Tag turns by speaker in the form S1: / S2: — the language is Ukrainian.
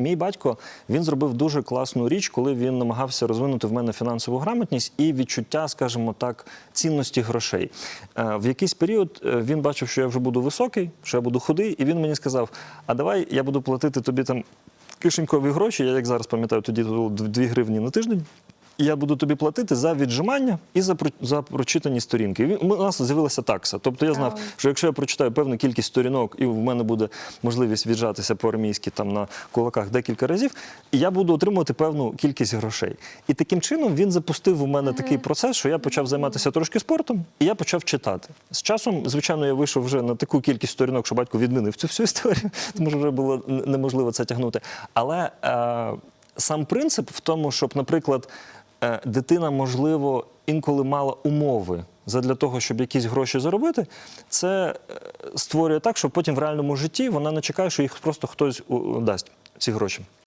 S1: мій батько він зробив дуже класну річ, коли він намагався розвинути в мене фінансову грамотність і відчуття, скажімо так, цінності грошей. Е, В якийсь період е, він бачив, що я вже буду високий, що я буду худий, і він мені сказав: А давай я буду платити тобі там кишенькові гроші. Я як зараз пам'ятаю, тоді було 2 гривні на тиждень. Я буду тобі платити за віджимання і за про- за прочитані сторінки. І він- у нас з'явилася такса. Тобто я знав, що якщо я прочитаю певну кількість сторінок, і в мене буде можливість віджатися по-армійськи там на кулаках декілька разів, я буду отримувати певну кількість грошей. І таким чином він запустив у мене такий процес, що я почав займатися трошки спортом, і я почав читати. З часом, звичайно, я вийшов вже на таку кількість сторінок, що батько відмінив цю всю історію, тому що вже було н- неможливо це тягнути. Але е, сам принцип в тому, щоб, наприклад, дитина, можливо, інколи мала умови задля того, щоб якісь гроші заробити, це е, створює так, що потім в реальному житті вона не чекає, що їх просто хтось дасть ці гроші.